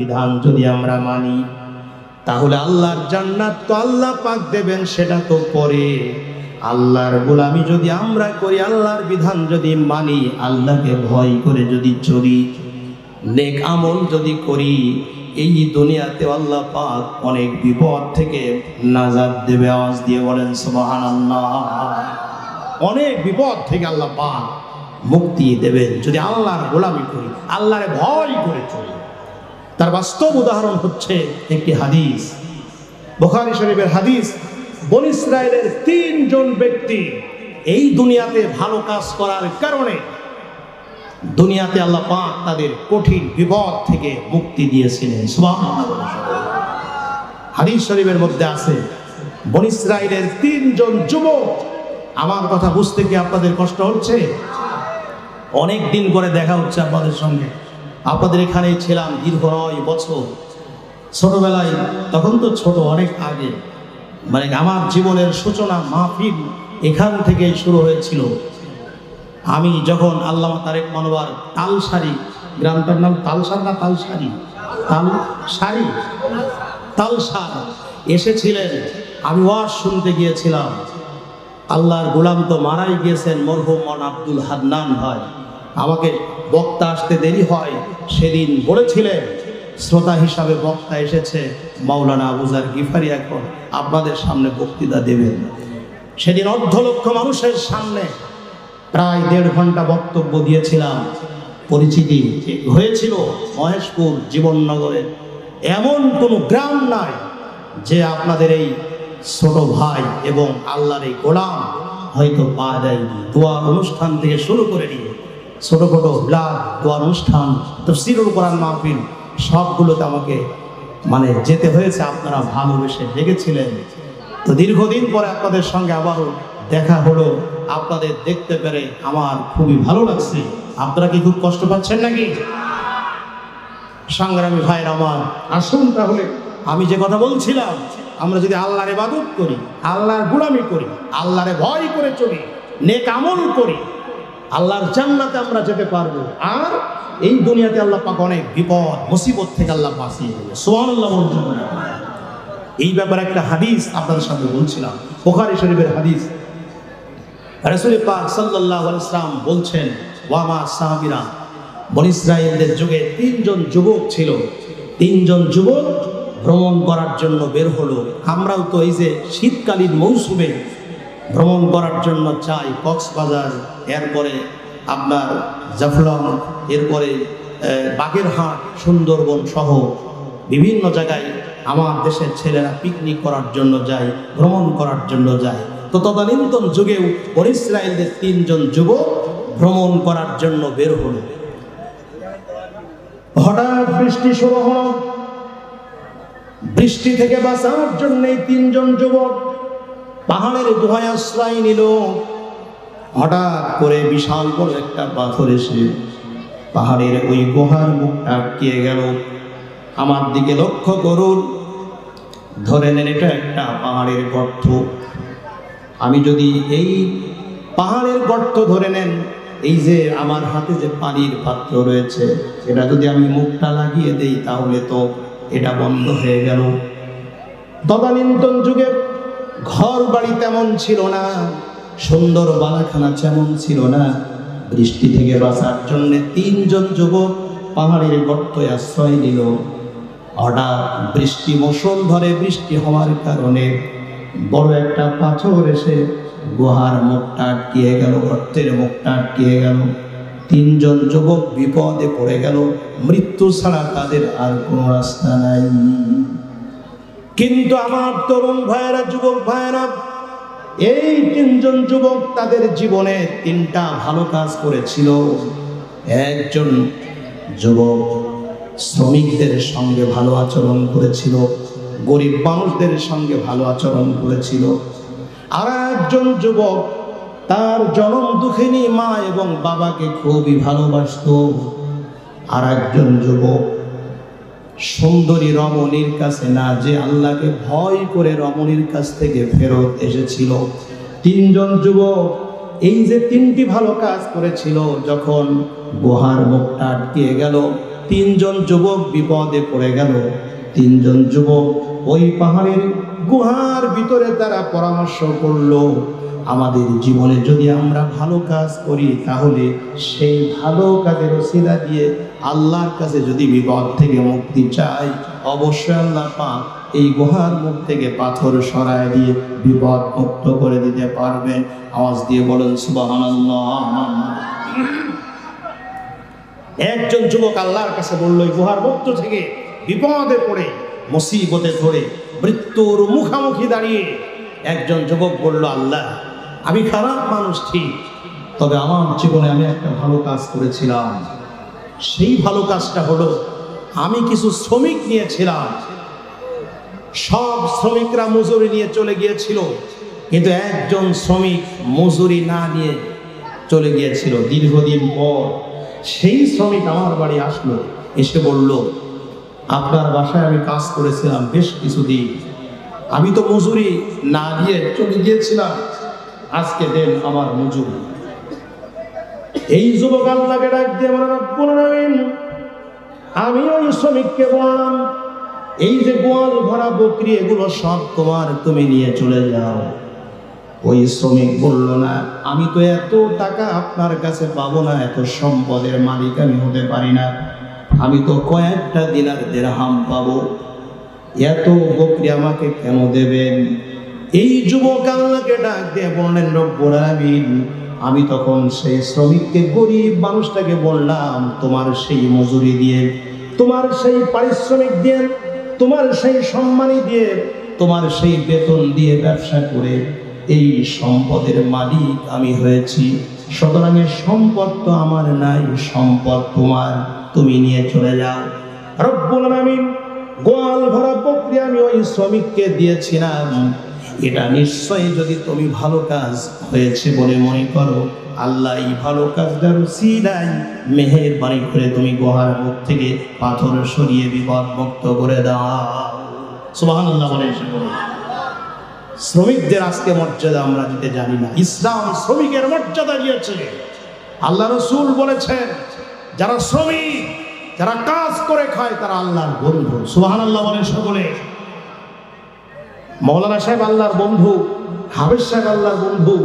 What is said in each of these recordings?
বিধান যদি আমরা মানি, তাহলে আল্লাহর জান্নাত তো আল্লাহ পাক দেবেন, সেটা তো পরে। আল্লাহর গোলামি যদি আমরা করি, আল্লাহর বিধান যদি মানি, আল্লাহকে ভয় করে যদি চলি, নেক আমল যদি করি, এই দুনিয়াতে আল্লাহ পাক অনেক বিপদ থেকে নাজাদ দেবে, আওয়াজ দিয়ে বলেন, সুবহানাল্লাহ। অনেক বিপদ থেকে আল্লাহ পাক মুক্তি দেবেন যদি আল্লাহর গোলামি করি, আল্লাহরে ভয় করে চলি। তার বাস্তব উদাহরণ হচ্ছে একটি হাদিস। বোখারি শরীফের হাদিস, বন ইসরায়েলের তিনজন ব্যক্তি এই দুনিয়াতে ভালো কাজ করার কারণে দুনিয়াতে আল্লাহ পাক তাদের কঠিন বিপদ থেকে মুক্তি দিয়েছিলেন। হাদিস শরীফের মধ্যে আছে, বন ইসরায়েলের তিনজন যুবক, আমার কথা বুঝতে কি আপনাদের কষ্ট হচ্ছে? অনেক দিন করে দেখা হচ্ছে আপনাদের সঙ্গে। আপনাদের এখানে ছিলাম দীর্ঘ নয় বছর। ছোটবেলায়, তখন তো ছোট অনেক আগে। মানে আমার জীবনের সূচনা মাহফিল এখান থেকেই শুরু হয়েছিল। আমি যখন আল্লামা তারেক মানবার তালসারি, গ্রামটার নাম তালসার না তালসারি? তালসারি তালসার এসেছিলেন। আমি ওয়াজ শুনতে গিয়েছিলাম। আল্লাহর গোলাম তো মারাই গিয়েছেন, মরহুম আব্দুল হান্নান ভাই আমাকে বক্তা আসতে দেরি হয়। সেদিন বলেছিলেন, শ্রোতা হিসাবে বক্তা এসেছে, মাওলানা আবুজার গিফারি এখন আপনাদের সামনে বক্তৃতা দেবেন। সেদিন অর্ধ লক্ষ মানুষের সামনে প্রায় দেড় ঘণ্টা বক্তব্য দিয়েছিলাম। পরিচিতি হয়েছিল মহেশপুর জীবননগরে। এমন কোনো গ্রাম নাই যে আপনাদের এই ছোট ভাই এবং আল্লাহর এই গোলাম হয়তো পাওয়া যায়নি দোয়া অনুষ্ঠান থেকে শুরু করে নিয়ে ছোট ছোট ব্লাড দোয়ার অনুষ্ঠান, তফসিরুল কোরআন মাহফিল, সবগুলোতে আমাকে মানে যেতে হয়েছে, আপনারা ভালোবেসে ডেকেছিলেন তো দীর্ঘদিন পরে আপনাদের সঙ্গে আবারও দেখা হলো, আপনাদের দেখতে পেরে আমার খুবই ভালো লাগছে। আপনারা কি খুব কষ্ট পাচ্ছেন নাকি? সংগ্রামী ভাইয়ের আমার আসুন তাহলে। আমি যে কথা বলছিলাম, আমরা যদি আল্লাহর ইবাদত করি, আল্লাহর গুলামি করি, আল্লাহরে ভয় করে চলি, নেক আমল করি আল্লাহর জান্নাতে আমরা যেতে পারব। আর এই দুনিয়াতে আল্লাহ পাক অনেক বিপদ, মুসিবত থেকে আল্লাহ বাঁচিয়ে দেবে। বলছেন এই ব্যাপারে একটা হাদিস আপনাদের সামনে বলছিলাম, বুখারী শরীফের হাদিস। রাসূল পাক আলাইহি ইসলাম বলছেন ওয়ামা সাহাবীরা বনি ইসরায়েলদের যুগে তিনজন যুবক ছিল। তিনজন যুবক ভ্রমণ করার জন্য বের হলো। আমরাও তো এই যে শীতকালীন মৌসুমে ভ্রমণ করার জন্য চাই কক্সবাজার, এরপরে আপনার জাফলং, এরপরে বাগেরহাট, সুন্দরবন সহ বিভিন্ন জায়গায় আমার দেশের ছেলেরা পিকনিক করার জন্য যায়, ভ্রমণ করার জন্য যায়। তো তদানীন্তন যুগেও ইসরায়েলদের তিনজন যুবক ভ্রমণ করার জন্য বের হলো। হঠাৎ বৃষ্টি শুরু হলো। বৃষ্টি থেকে বাঁচার জন্য তিনজন যুবক পাহাড়ের গুহায় আশ্রয় নিল। হঠাৎ করে বিশাল বড় একটা পাথর এসে পাহাড়ের ওই গুহার মুখটা আটকিয়ে গেল। আমার দিকে লক্ষ্য করুন। ধরে নেন, এটা একটা পাহাড়ের গর্ত। আমি যদি এই পাহাড়ের গর্ত ধরে নেন, এই যে আমার হাতে যে পানির পাত্র রয়েছে এটা যদি আমি মুখটা লাগিয়ে দেই, তাহলে তো এটা বন্ধ হয়ে গেল। তদানীন্তন যুগে ঘর বাড়ি তেমন ছিল না, সুন্দর বালাখানা তেমন ছিল না। বৃষ্টি থেকে বাঁচার জন্য তিনজন যুবক পাহাড়ের গর্তে আশ্রয় নিল। হঠাৎ বৃষ্টি মৌসুম ধরে বৃষ্টি হওয়ার কারণে বড় একটা পাথর এসে গুহার মুখটা আটকিয়ে গেল, গর্তের মুখটা আটকিয়ে গেল। তিনজন যুবক বিপদে পড়ে গেল, মৃত্যু ছাড়া তাদের আর কোনো রাস্তা নাই। কিন্তু আমার তরুণ ভাইয়েরা, যুবক ভাইয়েরা, এই তিনজন যুবক তাদের জীবনে তিনটা ভালো কাজ করেছিল। একজন যুবক শ্রমিকদের সঙ্গে ভালো আচরণ করেছিল, গরিব মানুষদের সঙ্গে ভালো আচরণ করেছিল। আর একজন যুবক তার জনম দুঃখিনী মা এবং বাবাকে খুবই ভালোবাসত। আর একজন যুবক সুন্দরী রমণীর কাছে না, যে আল্লাহকে ভয় করে রমণীর কাছ থেকে ফেরত এসেছিল। তিনজন যুবক এই যে তিনটি ভালো কাজ করেছিল, যখন গুহার মুখটা আটকিয়ে গেল, তিনজন যুবক বিপদে পড়ে গেল। তিনজন যুবক ওই পাহাড়ের গুহার ভিতরে তারা পরামর্শ করল আমাদের জীবনে যদি আমরা ভালো কাজ করি, তাহলে সেই ভালো কাজের ওসিলা দিয়ে আল্লাহর কাছে যদি বিপদ থেকে মুক্তি চাই, অবশ্যই আল্লাহ পাক এই গুহার মুখ থেকে পাথর সরায় দিয়ে বিপদ মুক্ত করে দিতে পারবেন আওয়াজ দিয়ে বলেন, সুবহানাল্লাহ। একজন যুবক আল্লাহর কাছে বলল গুহার মুক্ত থেকে বিপদে পড়ে, মুসিবতে ধরে মৃত্যুর মুখামুখি দাঁড়িয়ে, একজন যুবক বলল, আল্লাহ আমি খারাপ মানুষ, ঠিক। তবে আমার জীবনে আমি একটা ভালো কাজ করেছিলাম। সেই ভালো কাজটা হলো, আমি কিছু শ্রমিক নিয়েছিলাম। সব শ্রমিকরা মজুরি নিয়ে চলে গিয়েছিল, কিন্তু একজন শ্রমিক মজুরি না নিয়ে চলে গিয়েছিল। দীর্ঘদিন পর সেই শ্রমিক আমার বাড়ি আসলো, এসে বলল, আপনার বাসায় আমি কাজ করেছিলাম বেশ কিছুদিন। আমি তো মজুরি না দিয়ে চলে গিয়েছিলাম। আজকে দেন আমার মজুরি। এই যুবক আল্লাহকে ডাক দিয়ে আমি ওই শ্রমিককে বললাম, এই যে গোয়াল ভরা বকরি, এগুলো সব তোমার, তুমি নিয়ে চলে যাও। ওই শ্রমিক বলল, না, আমি তো এত টাকা আপনার কাছে পাবো না, এত সম্পদের মালিক আমি হতে পারি না। আমি তো কয়েকটা দিনার দেড়হাম পাবো। এত বকরি আমাকে কেন দেবেন? এই যুবক আল্লাহকে ডাক দিয়ে বললেন, রব্বুল আলামিন, আমি তখন সেই শ্রমিককে, গরিব মানুষটাকে বললাম, তোমার সেই মজুরি দিয়ে, তোমার সেই পারিশ্রমিক দিয়ে, তোমার সেই সম্মানী দিয়ে, তোমার সেই বেতন দিয়ে ব্যবসা করে এই সম্পদের মালিক আমি হয়েছি। সুতরাং সম্পদ তো আমার নাই, সম্পদ তোমার, তুমি নিয়ে চলে যাও। রব্বুল আলামিন গোয়াল ভরা বকরি আমি ওই শ্রমিককে দিয়েছিলাম। এটা নিশ্চয়ই যদি তুমি ভালো কাজ হয়েছে বলে মনে করো, আল্লাহ এই ভালো কাজটার সিলাই মেহেরবানি করে তুমি গোহার মুখ থেকে পাথর সরিয়ে বিপদ মুক্ত করে দাও। আল্লাহ বলে বলে শ্রমিকদের আজকে মর্যাদা আমরা দিতে জানি না। ইসলাম শ্রমিকের মর্যাদা দিয়েছে। আল্লাহ রসুল বলেছেন, যারা শ্রমিক, যারা কাজ করে খায়, তারা আল্লাহর বন্ধু সুবাহান আল্লাহ বলে সকলে মৌলানা সাহেব আল্লাহর বন্ধু হাবেজ সাহেব আল্লাহর বন্ধু,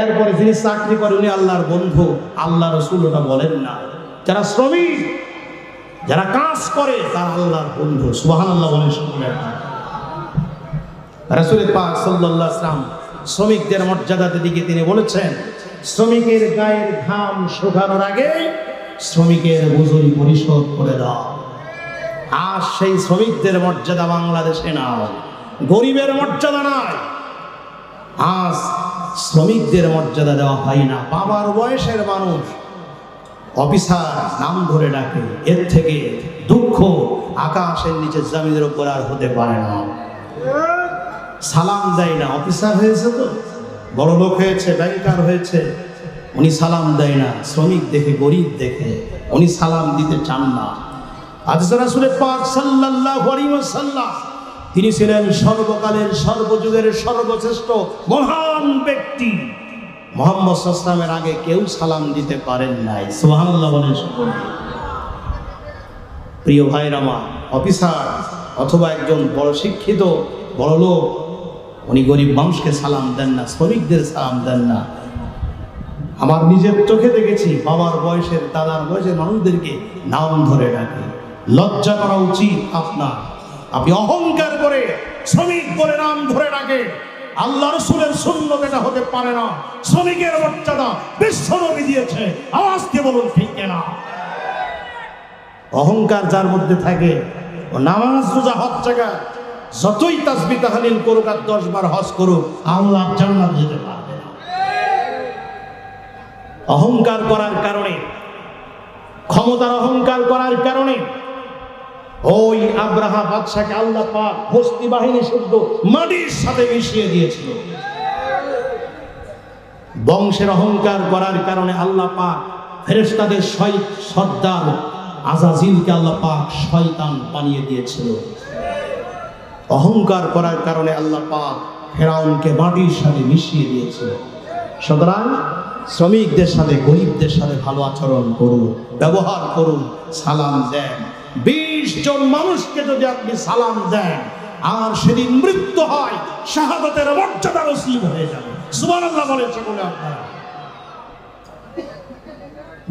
এরপরে যিনি চাকরি করে উনি আল্লাহর বন্ধু, আল্লাহ রসুল ওটা বলেন না। যারা শ্রমিক, যারা কাজ করে, তারা আল্লাহর বন্ধু। সুবাহান আল্লাহ বলে সকলে রাসুল পাক সাল্লাল্লাহু আলাইহি সাল্লাম শ্রমিকদের মর্যাদাতে দিকে তিনি বলেছেন, শ্রমিকের গায়ের ঘাম শুকানোর আগে শ্রমিকের মজুরি পরিশোধ করে দাও। আর সেই শ্রমিকদের মর্যাদা বাংলাদেশে নাও গরিবের মর্যাদা নয় আজ শ্রমিকদের মর্যাদা দেওয়া হয় না, বাবার বয়সের মানুষ। অফিসার নাম ধরে ডাকে, এর থেকে দুঃখ আকাশের নিচে জমিনের উপর আর হতে পারে না। সালাম দেয় না, অফিসার হয়েছে তো, বড় লোক হয়েছে, ব্যাংকার হয়েছে, উনি সালাম দেয় না, শ্রমিক দেখে, গরিব দেখে, উনি সালাম দিতে চান না। আজ রাসূলে পাক সাল্লাল্লাহু আলাইহি ওয়াসাল্লাম তিনি ছিলেন সর্বকালের, সর্বযুগের সর্বশ্রেষ্ঠ মহান ব্যক্তি। মোহাম্মদ সাল্লামের আগে কেউ সালাম দিতে পারেন নাই। প্রিয় ভাইরা আমার, অফিসার অথবা একজন বড় শিক্ষিত, বড় লোক, উনি গরিব মানুষকে সালাম দেন না, শ্রমিকদের সালাম দেন না। আমার নিজের চোখে দেখেছি, বাবার বয়সের, দাদার বয়সের মানুষদেরকে নাম ধরে ডাকে। লজ্জা করা উচিত আপনার। আপনি অহংকার করে, শ্রমিক বলে নাম ধরে রাখে আল্লাহ রসুলের শূন্য এটা হতে পারে না। শ্রমিকের মর্যাদা বিশ্বনবী দিয়েছে। আওয়াজ বলুন, ঠিক না অহংকার যার মধ্যে থাকে, ও নামাজ রোজা হজ জায়গা, যতই তাসবি তাহালিল করুক আর দশ বার হজ করুক, আল্লাহ জান্নাত যেতে পারবে না। অহংকার করার কারণে, ক্ষমতার অহংকার করার কারণে ওই আব্রাহা বাদশাকে আল্লাহ পাক হস্তি বাহিনী শুদ্ধ মাটির সাথে মিশিয়ে দিয়েছিল। বংশের অহংকার করার কারণে আল্লাহ পাক ফেরেশতাদের শয় সর্দার আজাজিলকে আল্লাহ পাক শয়তান বানিয়ে দিয়েছিল। অহংকার করার কারণে আল্লাহ পাক ফেরাউনকে মাটির সাথে মিশিয়ে দিয়েছিল। সুতরাং শ্রমিকদের সাথে, গরিবদের সাথে ভালো আচরণ করুন, ব্যবহার করুন, সালাম দেন। বিশ জন মানুষকে যদি আপনি সালাম দেন আর সেদিন মৃত্যু হয়, শাহাদতের মর্যাদা নসিব হয়ে যাবে। সুবহানাল্লাহ বলেছে বলে আপনারা।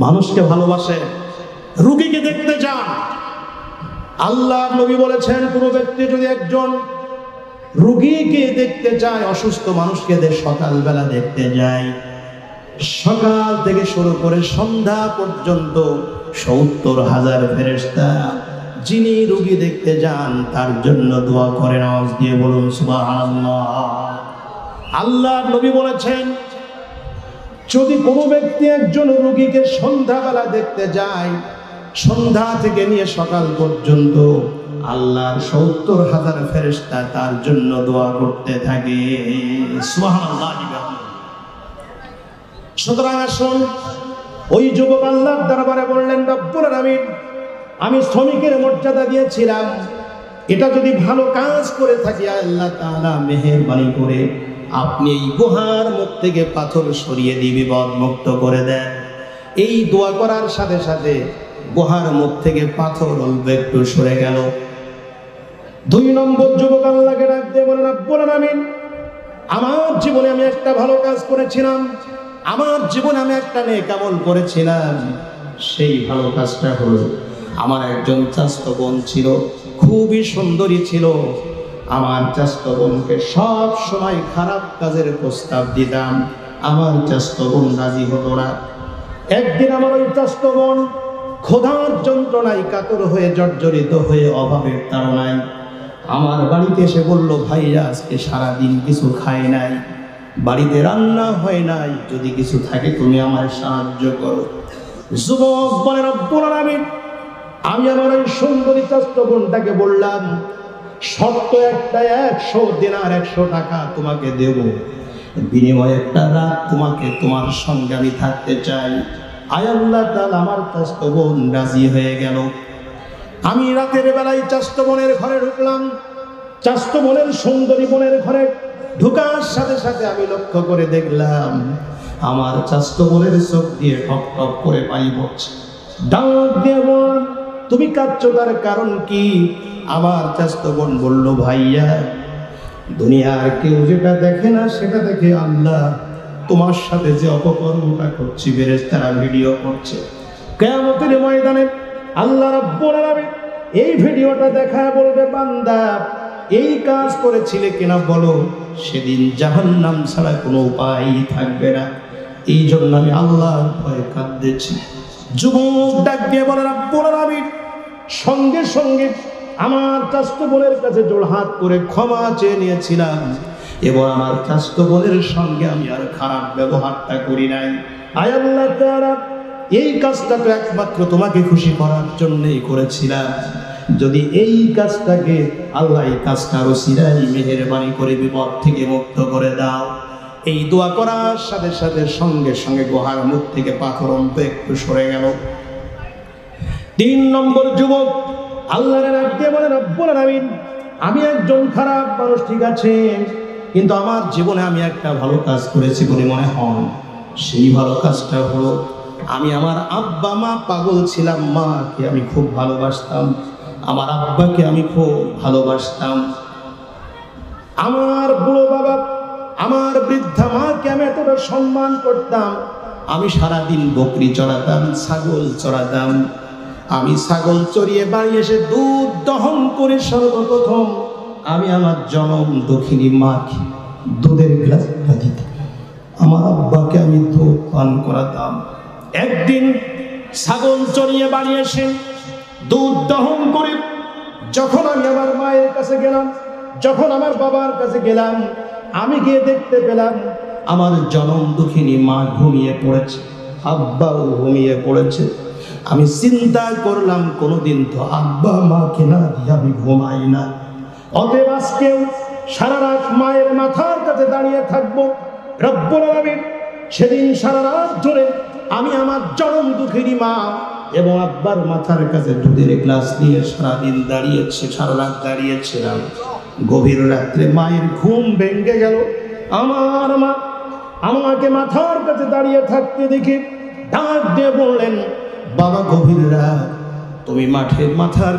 মানুষকে ভালোবাসে, রুগীকে দেখতে যান আল্লাহ নবী বলেছেন, কোনো ব্যক্তি যদি একজন রুগীকে দেখতে যায় অসুস্থ মানুষকে সকালবেলা দেখতে যায় সকাল থেকে শুরু করে সন্ধ্যা পর্যন্ত সত্তর হাজার ফেরেস্তা যিনি রুগী দেখতে যান, তার জন্য দোয়া করেন, আওয়াজ দিয়ে বলুন, সুবহানাল্লাহ। আল্লাহ নবী বলেছেন, যদি কোনো ব্যক্তি একজন রোগীকে সন্ধ্যাবেলা দেখতে যায়, সন্ধ্যা থেকে নিয়ে সকাল পর্যন্ত আল্লাহর সত্তর হাজার ফেরেস্তা তার জন্য দোয়া করতে থাকে। সুতরাং আসুন, ওই যুবক আল্লাহর দরবারে বললেন, রব্বুল আলামিন আমি শ্রমিকের মর্যাদা দিয়েছিলাম। এটা যদি ভালো কাজ করে থাকি, আল্লাহ মেহেরবানি করে আপনি এই গুহার মুখ থেকে পাথর সরিয়ে দিয়ে বিপদ মুক্ত করে দেন। এই দোয়া করার সাথে সাথে গুহার মুখ থেকে পাথর অল্প একটু সরে গেল। দুই নম্বর যুবক আল্লাহকে ডাক দিয়ে বলেন রব্বুল আলামিন আমার জীবনে আমি একটা ভালো কাজ করেছিলাম। আমার জীবনে আমি একটা নেক আমল করেছিলাম। সেই ভালো কাজটা হলো আমার একজন চাস্ত বোন ছিল, খুবই সুন্দরী ছিল। আমার চাস্ত বোনকে সব সময় খারাপ কাজের প্রস্তাব দিতাম। আমার চাস্ত বোন রাজি হতো না। একদিন আমার ওই চাস্ত বোন ক্ষুধার যন্ত্রণায় কাতর হয়ে জর্জরিত হয়ে অভাবের তাড়নায় আমার বাড়িতে এসে বলল ভাইয়া আজকে সারাদিন কিছু খায় নাই। বাড়িতে রান্না হয় নাই। যদি কিছু থাকে, তুমি আমার সাহায্য করো। যুবক বলে, রব্বুল আলামিন আমি আমার ওই সুন্দরী চাস্ত বোনটাকে বললাম, শর্ত একটা, একশো দিনার একশো টাকা তোমাকে দেব। বিনিময়ে একটা রাত তোমাকে তোমার সঙ্গে আমি থাকতে চাই। আমার চাস্ত বোন রাজি হয়ে গেল। আমি বোনের ঘরে ঢুকলাম। চাস্ত বোনের সুন্দরী বোনের ঘরে ঢুকার সাথে সাথে আমি লক্ষ্য করে দেখলাম, আমার বোনের চোখ দিয়ে টপ টপ করে পানি পড়ছে। ডাক তুমি কাঁদছো তার কারণ কি? আমার চাস্ত বোন বলল, ভাইয়া, দুনিয়ার কেউ যেটা দেখে না, সেটা দেখে আল্লাহ তোমার সাথে যে অপকর্মটা করছি বেরেস তারা ভিডিও করছে। কেমতের ময়দানে আল্লাহ রাব্বুল আলামিন এই ভিডিওটা দেখায় বলবে, বান্দা, এই কাজ করেছিলে কিনা বলো? সেদিন জাহান্নাম ছাড়া কোনো উপায় থাকবে না। এই জন্য আমি আল্লাহর ভয়ে কাঁদতেছি। যুবক ডাক দিয়ে বলে আলামিন সঙ্গে সঙ্গে আমার চাস্ত বোনের কাছে জোড়হাত করে ক্ষমা চেয়ে নিয়েছিলাম। এবং আমার চাস্ত বোনের সঙ্গে আমি আর খারাপ ব্যবহারটা করি নাই। আয় আল্লাহ এই কাজটা তো একমাত্র তোমাকে খুশি করার জন্যই করেছিলাম। যদি এই কাজটাকে আল্লাহ এই কাজটা কাজটার ওসিরাই মেহেরবানি করে বিপদ থেকে মুক্ত করে দাও। এই দোয়া করার সাথে সাথে সঙ্গে সঙ্গে গুহার মুখ থেকে পাথর অল্প একটু সরে গেল। তিন নম্বর যুবক, আল্লাহর ডাক দিয়ে বলে, রব্বুল আমি একজন খারাপ মানুষ, ঠিক আছে, কিন্তু আমার জীবনে আমি একটা ভালো কাজ করেছি বলে মনে হন সেই ভালো কাজটা হলো, আমি আমার আব্বা, মা পাগল ছিলাম, মাকে আমি খুব ভালোবাসতাম, আমার আব্বাকে আমি খুব ভালোবাসতাম। আমার বুড়ো বাবা, আমার বৃদ্ধা মাকে আমি এতটা সম্মান করতাম, আমি সারাদিন বকরি চড়াতাম, ছাগল চড়াতাম আমি ছাগল চড়িয়ে বাড়ি এসে দুধ দহন করে সর্বপ্রথম আমি আমার জনম দক্ষিণী মাকে দুধের গ্লাস দিতাম। আমার আব্বাকে আমি দুধ পান করাতাম। একদিন ছাগল চড়িয়ে বাড়ি এসে দুধ দহন করে যখন আমি আমার মায়ের কাছে গেলাম, যখন আমার বাবার কাছে গেলাম, আমি গিয়ে দেখতে পেলাম আমার জনম দুঃখিনী মা ঘুমিয়ে পড়েছে, আব্বাও ঘুমিয়ে পড়েছে। আমি চিন্তা করলাম, কোনোদিন তো আব্বা মাকে না দিয়ে আমি ঘুমাই না। অতএব আজকেও সারা রাত মায়ের মাথার কাছে দাঁড়িয়ে থাকব। রব্বুল আলামিন, সেদিন সারা রাত ধরে আমি আমার জনম দুঃখিনী মা এবং আব্বার মাথার কাছে দুধের গ্লাস নিয়ে সারাদিন দাঁড়িয়েছে সারা রাত দাঁড়িয়েছিলাম। গভীর রাত্রে মায়ের ঘুম ভেঙে গেল। আমার মা আমাকে মাথার কাছে দাঁড়িয়ে থাকতে দেখে ডাক দিয়ে বললেন বাবা গভীর রাত। তুমি মাঠের মাথার